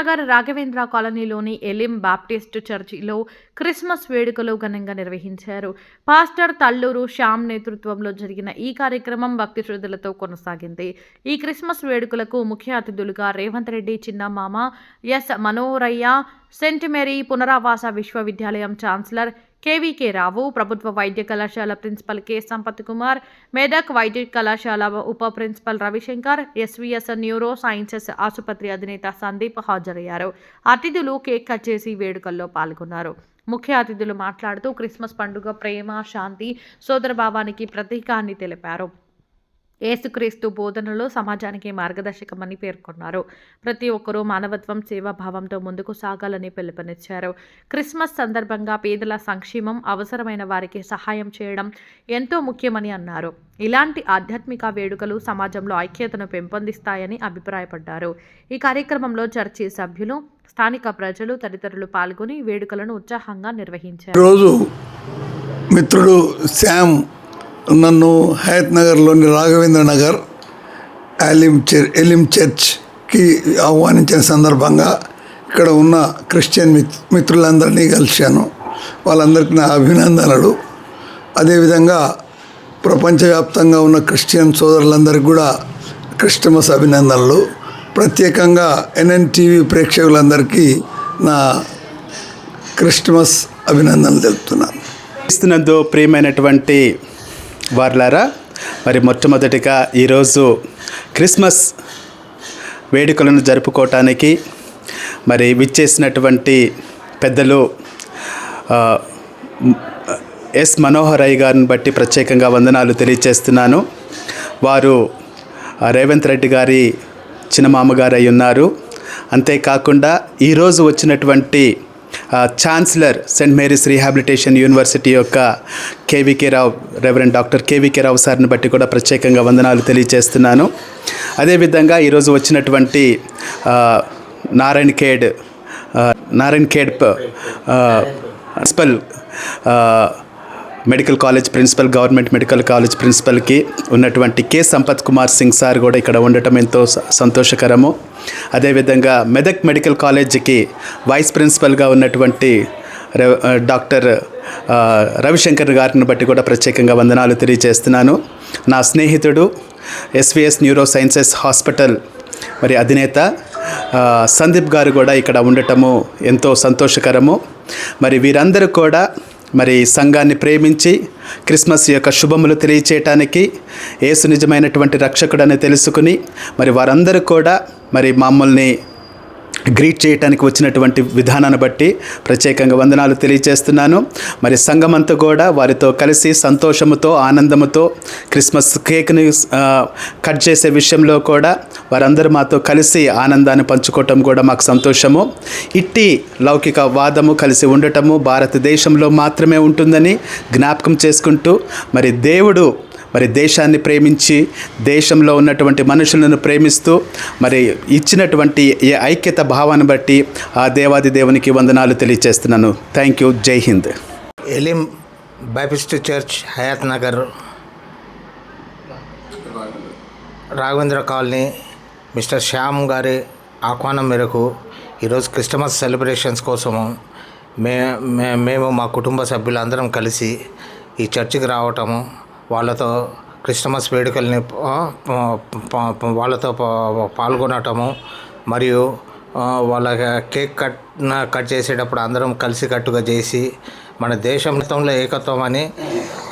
నగర్ రాఘవేంద్ర కాలనీలోని ఎలిం బాప్టిస్ట్ చర్చిలో క్రిస్మస్ వేడుకలు ఘనంగా నిర్వహించారు. పాస్టర్ తల్లూరు శ్యామ్ నేతృత్వంలో జరిగిన ఈ కార్యక్రమం భక్తి శ్రద్ధలతో కొనసాగింది. ఈ క్రిస్మస్ వేడుకలకు ముఖ్య అతిథులుగా రేవంత్ రెడ్డి చిన్నమామ ఎస్. మనోహరయ్య సెంట్ మేరీ పునరావాస విశ్వవిద్యాలయం ఛాన్సలర్ కేవీకే రావు ప్రభుత్వ వైద్య కళాశాల ప్రిన్సిపల్ కె. సంపత్ కుమార్ మెదక్ వైద్య కళాశాల ఉప principal Ravishankar SVS neuro sciences ఆసుపత్రి అధినేత సందీప్ హాజరయ్యారు. అతిథులు కేక్ కట్ చేసి వేడుకల్లో పాల్గొన్నారు. ముఖ్య అతిథులు మాట్లాడుతూ క్రిస్మస్ పండుగ ప్రేమ శాంతి సోదరభావానికి ప్రతీకాన్ని తెలిపారు. ఏసుక్రీస్తు బోధనలు సమాజానికి మార్గదర్శకమని పేర్కొన్నారు. ప్రతి ఒక్కరూ మానవత్వం సేవాభావంతో ముందుకు సాగాలని పిలుపునిచ్చారు. క్రిస్మస్ సందర్భంగా పేదల సంక్షేమం అవసరమైన వారికి సహాయం చేయడం ఎంతో ముఖ్యమని అన్నారు. ఇలాంటి ఆధ్యాత్మిక వేడుకలు సమాజంలో ఐక్యతను పెంపొందిస్తాయని అభిప్రాయపడ్డారు. ఈ కార్యక్రమంలో చర్చి సభ్యులు స్థానిక ప్రజలు తదితరులు పాల్గొని వేడుకలను ఉత్సాహంగా నిర్వహించారు. రోజు మిత్రుడు శామ్ నన్ను హయత్ నగర్లోని రాఘవేంద్ర నగర్ ఎలిం చర్ ఎలిం చర్చ్కి ఆహ్వానించిన సందర్భంగా ఇక్కడ ఉన్న క్రిస్టియన్ మిత్ మిత్రులందరినీ కలిశాను. వాళ్ళందరికీ నా అభినందనలు. అదేవిధంగా ప్రపంచవ్యాప్తంగా ఉన్న క్రిస్టియన్ సోదరులందరికీ కూడా క్రిస్టమస్ అభినందనలు. ప్రత్యేకంగా ఎన్ఎన్టీవీ ప్రేక్షకులందరికీ నా క్రిస్టమస్ అభినందనలు తెలుపుతున్నాను. ఇస్తున్నందు ప్రియమైనటువంటి వార్లారా మరి మొట్టమొదటిగా ఈరోజు క్రిస్మస్ వేడుకలను జరుపుకోవటానికి మరి విచ్చేసినటువంటి పెద్దలు ఎస్ మనోహర్ గారిని బట్టి ప్రత్యేకంగా వందనాలు తెలియజేస్తున్నాను వారు రేవంత్ రెడ్డి గారి చిన్నమామగారు అయి ఉన్నారు. అంతేకాకుండా ఈరోజు వచ్చినటువంటి chancellor saint Mary's rehabilitation university యొక్క KVK Rao reverend doctor KVK Rao సార్ని బట్టి కూడా ప్రత్యేకంగా వందనాలు తెలియజేస్తున్నాను. అదేవిధంగా ఈరోజు వచ్చినటువంటి నారాయణ్ ఖేడ్ ఆ, Narayan Khed principal medical college principal government medical college ప్రిన్సిపల్కి ఉన్నటువంటి కె. సంపత్ కుమార్ సింగ్ సార్ కూడా ఇక్కడ ఉండటం ఎంతో సంతోషకరము. అదేవిధంగా మెదక్ మెడికల్ కాలేజీకి వైస్ ప్రిన్సిపల్గా ఉన్నటువంటి డాక్టర్ రవిశంకర్ గారిని బట్టి కూడా ప్రత్యేకంగా వందనాలు తెలియజేస్తున్నాను. నా స్నేహితుడు ఎస్విఎస్ న్యూరో సైన్సెస్ హాస్పిటల్ మరి అధినేత సందీప్ గారు కూడా ఇక్కడ ఉండటము ఎంతో సంతోషకరము. మరి వీరందరూ కూడా మరి సంఘాన్ని ప్రేమించి క్రిస్మస్ యొక్క శుభములు తెలియచేయటానికి యేసు నిజమైనటువంటి రక్షకుడని తెలుసుకుని మరి వారందరూ కూడా మరి మమ్మల్ని గ్రీట్ చేయటానికి వచ్చినటువంటి విధానాన్ని బట్టి ప్రత్యేకంగా వందనాలు తెలియజేస్తున్నాను మరి సంఘమంతా కూడా వారితో కలిసి సంతోషముతో ఆనందముతో క్రిస్మస్ కేక్ని కట్ చేసే విషయంలో కూడా వారందరూ మాతో కలిసి ఆనందాన్ని పంచుకోవటం కూడా మాకు సంతోషము. ఇట్టి లౌకిక వాదము కలిసి ఉండటము భారతదేశంలో మాత్రమే ఉంటుందని జ్ఞాపకం చేసుకుంటూ మరి దేవుడు మరి దేశాన్ని ప్రేమించి దేశంలో ఉన్నటువంటి మనుషులను ప్రేమిస్తూ మరి ఇచ్చినటువంటి ఈ ఐక్యత భావాన్ని బట్టి ఆ దేవాది దేవునికి వందనాలు తెలియజేస్తున్నాను thank you Jai Hind Elim baptist church Hayath Nagar Raghavendra colony. Mister Shyam గారి ఆహ్వానం మేరకు ఈరోజు క్రిస్టమస్ సెలబ్రేషన్స్ కోసము మే మే- మేము మా కుటుంబ సభ్యులందరం కలిసి ఈ చర్చికి రావటము వాళ్ళతో క్రిస్టమస్ వేడుకల్ని వాళ్ళతో పాల్గొనటము మరియు వాళ్ళ కేక్ కట్ కట్ చేసేటప్పుడు అందరం కలిసికట్టుగా చేసి మన దేశం ఏకత్వం అని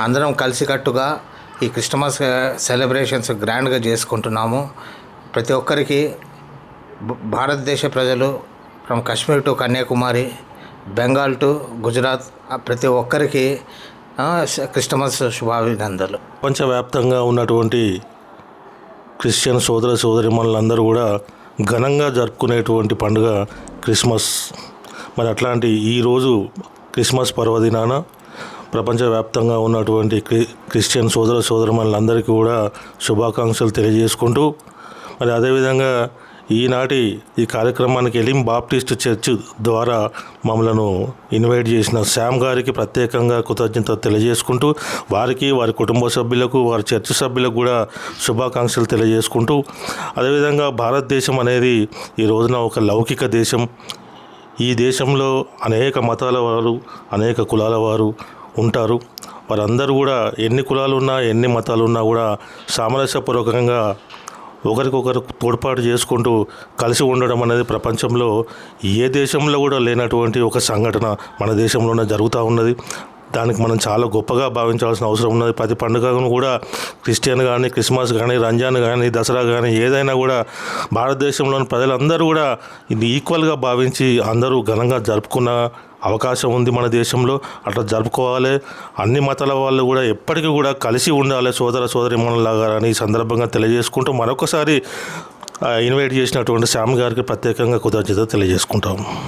అందరం కలిసికట్టుగా ఈ క్రిస్టమస్ సెలబ్రేషన్స్ గ్రాండ్గా చేసుకుంటున్నాము. ప్రతి ఒక్కరికి భారతదేశ ప్రజలు from Kashmir to Kanyakumari Bengal to Gujarat ప్రతి ఒక్కరికి క్రిస్టమస్ శుభాభినందనలు. ప్రపంచవ్యాప్తంగా ఉన్నటువంటి క్రిస్టియన్ సోదర సోదరిమణులందరూ కూడా ఘనంగా జరుపుకునేటువంటి పండుగ క్రిస్మస్. మరి అట్లాంటి ఈరోజు క్రిస్మస్ పర్వదినాన ప్రపంచవ్యాప్తంగా ఉన్నటువంటి క్రి క్రిస్టియన్ సోదర సోదరిమణులందరికీ కూడా శుభాకాంక్షలు తెలియజేసుకుంటూ మరి అదేవిధంగా ఈనాటి ఈ కార్యక్రమానికి ఎలిం బాప్టిస్ట్ చర్చ్ ద్వారా మమ్మలను ఇన్వైట్ చేసిన శామ్ గారికి ప్రత్యేకంగా కృతజ్ఞత తెలియజేసుకుంటూ వారికి వారి కుటుంబ సభ్యులకు వారి చర్చ్ సభ్యులకు కూడా శుభాకాంక్షలు తెలియజేసుకుంటూ అదేవిధంగా భారతదేశం అనేది ఈ రోజున ఒక లౌకిక దేశం. ఈ దేశంలో అనేక మతాల వారు అనేక కులాల వారు ఉంటారు. వారందరూ కూడా ఎన్ని కులాలు ఉన్నా ఎన్ని మతాలు ఉన్నా కూడా సామరస్యపూర్వకంగా ఒకరికొకరు తోడ్పాటు చేసుకుంటూ కలిసి ఉండడం అనేది ప్రపంచంలో ఏ దేశంలో కూడా లేనటువంటి ఒక సంఘటన మన దేశంలోనే జరుగుతూ ఉన్నది. దానికి మనం చాలా గొప్పగా భావించాల్సిన అవసరం ఉన్నది. ప్రతి పండుగను కూడా క్రిస్టియన్ కానీ క్రిస్మస్ కానీ రంజాన్ కానీ దసరా కానీ ఏదైనా కూడా భారతదేశంలోని ప్రజలందరూ కూడా ఇది ఈక్వల్గా భావించి అందరూ ఘనంగా జరుపుకున్న అవకాశం ఉంది మన దేశంలో. అట్లా జరుపుకోవాలి. అన్ని మతాల వాళ్ళు కూడా ఎప్పటికీ కూడా కలిసి ఉండాలి సోదర సోదరి మనలాగా అని ఈ సందర్భంగా తెలియజేసుకుంటూ మరొకసారి ఇన్వైట్ చేసినటువంటి శ్యామ్ గారికి ప్రత్యేకంగా కృతజ్ఞత తెలియజేసుకుంటాం.